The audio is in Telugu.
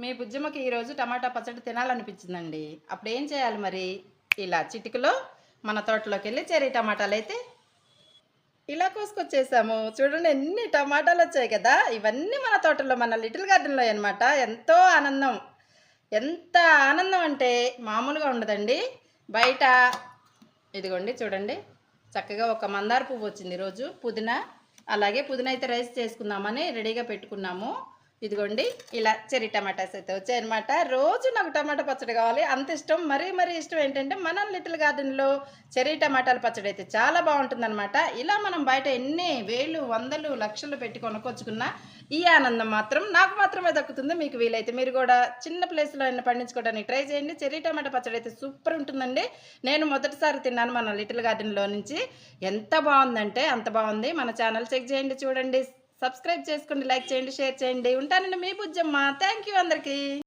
మీ బుజ్జమ్మకి ఈరోజు టమాటా పచ్చడి తినాలనిపించిందండి. అప్పుడు ఏం చేయాలి మరి? ఇలా చిటికలో మన తోటలోకి వెళ్ళి చెరీ టమాటాలు అయితే ఇలా కోసుకొచ్చేసాము. చూడండి ఎన్ని టమాటాలు వచ్చాయి కదా? ఇవన్నీ మన తోటలో మన లిటిల్ గార్డెన్లో అనమాట ఎంతో ఆనందం. ఎంత ఆనందం అంటే మామూలుగా ఉండదండి. బయట ఇదిగోండి చూడండి చక్కగా ఒక మందార పువ్వు వచ్చింది ఈరోజు. పుదీనా అలాగే పుదీనా అయితే రైస్ చేసుకుందామని రెడీగా పెట్టుకున్నాము. ఇదిగోండి ఇలా చెర్రీ టమాటాస్ అయితే వచ్చాయన్నమాట. రోజు నాకు టమాటా పచ్చడి కావాలి. అంత ఇష్టం. మరీ మరీ ఇష్టం ఏంటంటే మన లిటిల్ గార్డెన్లో చెర్రీ టమాటాల పచ్చడి అయితే చాలా బాగుంటుందన్నమాట. ఇలా మనం బయట ఎన్ని వేలు వందలు లక్షలు పెట్టి కొనుక్కొచ్చుకున్న ఈ ఆనందం మాత్రం నాకు మాత్రమే దక్కుతుంది. మీకు వీలైతే మీరు కూడా చిన్న ప్లేస్లో అయినా పండించుకోవడానికి ట్రై చేయండి. చెర్రీ టమాటా పచ్చడి అయితే సూపర్ ఉంటుందండి. నేను మొదటిసారి తిన్నాను మన లిటిల్ గార్డెన్లో నుంచి. ఎంత బాగుందంటే అంత బాగుంది. మన ఛానల్ చెక్ చేయండి చూడండి. సబ్స్క్రైబ్ చేసుకోండి లైక్ చేయండి షేర్ చేయండి. ఉంటానండి మీ బుజ్జమ్మ. థ్యాంక్ యూ అందరికీ.